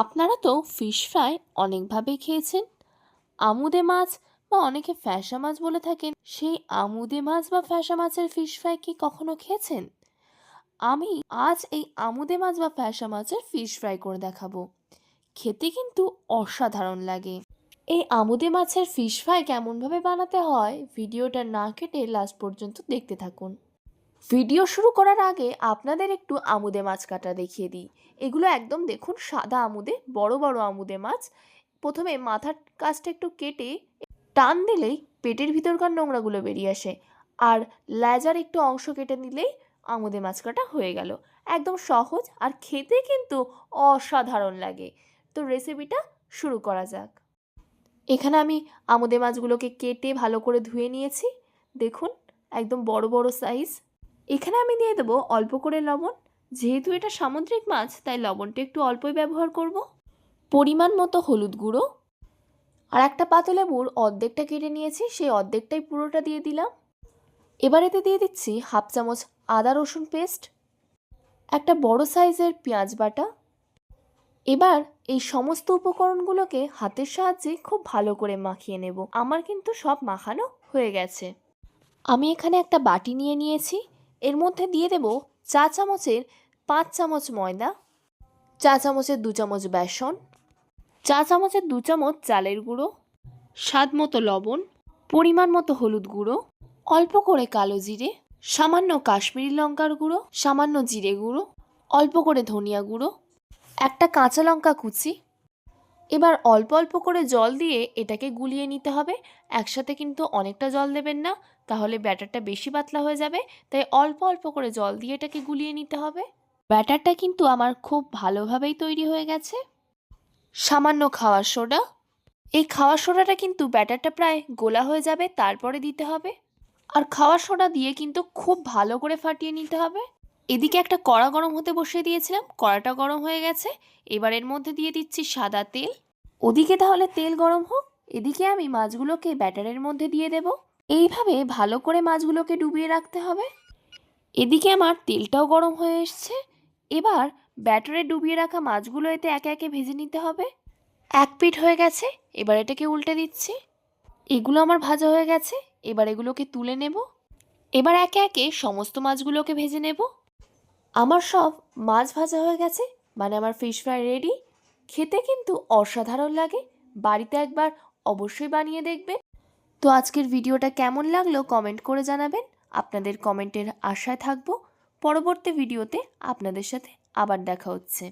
আপনারা তো fish fry অনেকভাবেই খেয়েছেন। আমুদে মাছ বা অনেকে ফ্যাসা মাছ বলে থাকেন, সেই আমুদে মাছ বা ফ্যাসা মাছের ফিশ ফ্রাই কি কখনো খেয়েছেন? আমি আজ এই আমুদে মাছ বা ফ্যাসা মাছের ফিশ ফ্রাই করে দেখাবো। খেতে কিন্তু অসাধারণ লাগে। এই আমুদে মাছের ফিশ ফ্রাই কেমনভাবে বানাতে হয়, ভিডিওটা না কেটে লাস্ট পর্যন্ত দেখতে থাকুন। ভিডিও শুরু করার আগে আপনাদের একটু আমুদে মাছ কাটা দেখিয়ে দিই। এগুলো একদম দেখুন সাদা আমুদে বড় বড় আমুদে মাছ। প্রথমে মাথার কাছটা একটু কেটে টান দিলেই পেটের ভিতরকার নোংরাগুলো বেরিয়ে আসে। আর লেজার একটু অংশ কেটে নিলেই আমুদে মাছ কাটা হয়ে গেল। একদম সহজ আর খেতে কিন্তু অসাধারণ লাগে। তো রেসিপিটা শুরু করা যাক। এখানে আমি আমুদে মাছগুলোকে কেটে ভালো করে ধুয়ে নিয়েছি। দেখুন, একদম বড় বড় সাইজ। এখানে আমি দিয়ে দেবো অল্প করে লবণ। যেহেতু এটা সামুদ্রিক মাছ, তাই লবণটা একটু অল্পই ব্যবহার করব। পরিমাণ মতো হলুদ গুঁড়ো। আর একটা পাতলেবুর অর্ধেকটা কেটে নিয়েছি, সেই অর্ধেকটাই পুরোটা দিয়ে দিলাম। এবার এতে দিয়ে দিচ্ছি হাফ চামচ আদা রসুন পেস্ট, একটা বড় সাইজের পেঁয়াজ বাটা। এবার এই সমস্ত উপকরণগুলোকে হাতের সাহায্যে খুব ভালো করে মাখিয়ে নেব। আমার কিন্তু সব মাখানো হয়ে গেছে। আমি এখানে একটা বাটি নিয়ে নিয়েছি। এর মধ্যে দিয়ে দেব চা চামচের পাঁচ চামচ ময়দা, চা চামচের দু চামচ বেসন, চা চামচের দু চামচ চালের গুঁড়ো, স্বাদ মতো লবণ, পরিমাণ মতো হলুদ গুঁড়ো, অল্প করে কালো জিরে, সামান্য কাশ্মীরি লঙ্কার গুঁড়ো, সামান্য জিরে গুঁড়ো, অল্প করে ধনিয়া গুঁড়ো, একটা কাঁচা লঙ্কা কুচি এবার অল্প অল্প করে জল দিয়ে এটাকে গুলিয়ে নিতে হবে। একসাথে কিন্তু অনেকটা জল দেবেন না, তাহলে ব্যাটারটা বেশি পাতলা হয়ে যাবে, তাই অল্প অল্প করে জল দিয়ে এটাকে গুলিয়ে নিতে হবে। ব্যাটারটা কিন্তু আমার খুব ভালোভাবেই তৈরি হয়ে গেছে। সামান্য খাওয়ার সোডা। এই খাওয়ার সোডাটা কিন্তু ব্যাটারটা প্রায় গোলা হয়ে যাবে, তারপরে দিতে হবে। আর খাওয়ার সোডা দিয়ে কিন্তু খুব ভালো করে ফাটিয়ে নিতে হবে। এদিকে একটা কড়া গরম হতে বসিয়ে দিয়েছিলাম, কড়াটা গরম হয়ে গেছে, এবার এর মধ্যে দিয়ে দিচ্ছি সাদা তেল। ওদিকে তাহলে তেল গরম হোক, এদিকে আমি মাছগুলোকে ব্যাটারের মধ্যে দিয়ে দেব। এইভাবে ভালো করে মাছগুলোকে ডুবিয়ে রাখতে হবে। এদিকে আমার তেলটাও গরম হয়ে এসছে। এবার ব্যাটারে ডুবিয়ে রাখা মাছগুলো এতে একে একে ভেজে নিতে হবে। এক পিঠ হয়ে গেছে, এবার এটাকে উল্টে দিচ্ছি। এগুলো আমার ভাজা হয়ে গেছে, এবার এগুলোকে তুলে নেব। এবার একে একে সমস্ত মাছগুলোকে ভেজে নেব। আমার সব মাছ ভাজা হয়ে গেছে মানে আমার ফিশ ফ্রাই রেডি খেতে কিন্তু অসাধারণ লাগে, বাড়িতে একবার অবশ্যই বানিয়ে দেখবে। তো আজকের ভিডিওটা কেমন লাগল কমেন্ট করে জানাবেন। আপনাদের কমেন্টের আশায় থাকব। পরবর্তী ভিডিওতে আপনাদের সাথে আবার দেখা হচ্ছে।